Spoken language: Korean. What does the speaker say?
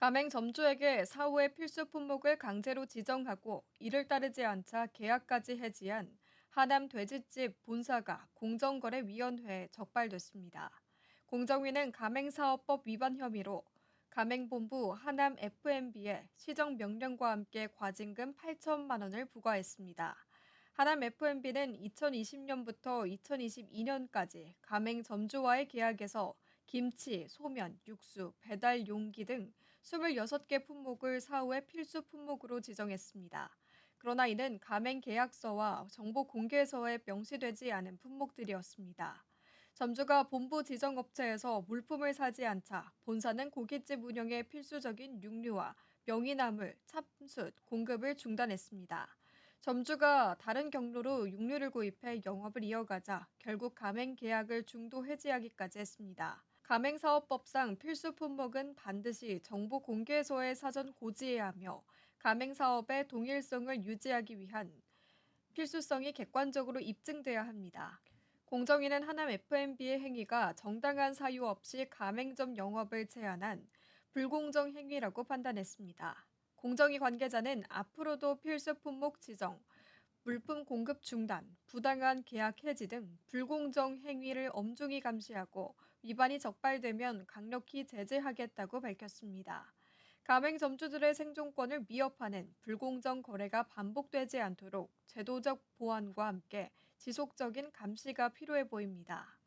가맹 점주에게 사후에 필수 품목을 강제로 지정하고 이를 따르지 않자 계약까지 해지한 하남 돼지집 본사가 공정거래위원회에 적발됐습니다. 공정위는 가맹사업법 위반 혐의로 가맹본부 하남 F&B에 시정명령과 함께 과징금 8천만 원을 부과했습니다. 하남 F&B는 2020년부터 2022년까지 가맹 점주와의 계약에서 김치, 소면, 육수, 배달 용기 등 26개 품목을 사후에 필수 품목으로 지정했습니다. 그러나 이는 가맹 계약서와 정보 공개서에 명시되지 않은 품목들이었습니다. 점주가 본부 지정 업체에서 물품을 사지 않자 본사는 고깃집 운영에 필수적인 육류와 명이나물, 참숯 공급을 중단했습니다. 점주가 다른 경로로 육류를 구입해 영업을 이어가자 결국 가맹 계약을 중도 해지하기까지 했습니다. 가맹사업법상 필수 품목은 반드시 정보 공개서에 사전 고지해야 하며 가맹사업의 동일성을 유지하기 위한 필수성이 객관적으로 입증돼야 합니다. 공정위는 하남 F&B의 행위가 정당한 사유 없이 가맹점 영업을 제한한 불공정 행위라고 판단했습니다. 공정위 관계자는 앞으로도 필수 품목 지정, 물품 공급 중단, 부당한 계약 해지 등 불공정 행위를 엄중히 감시하고 위반이 적발되면 강력히 제재하겠다고 밝혔습니다. 가맹점주들의 생존권을 위협하는 불공정 거래가 반복되지 않도록 제도적 보완과 함께 지속적인 감시가 필요해 보입니다.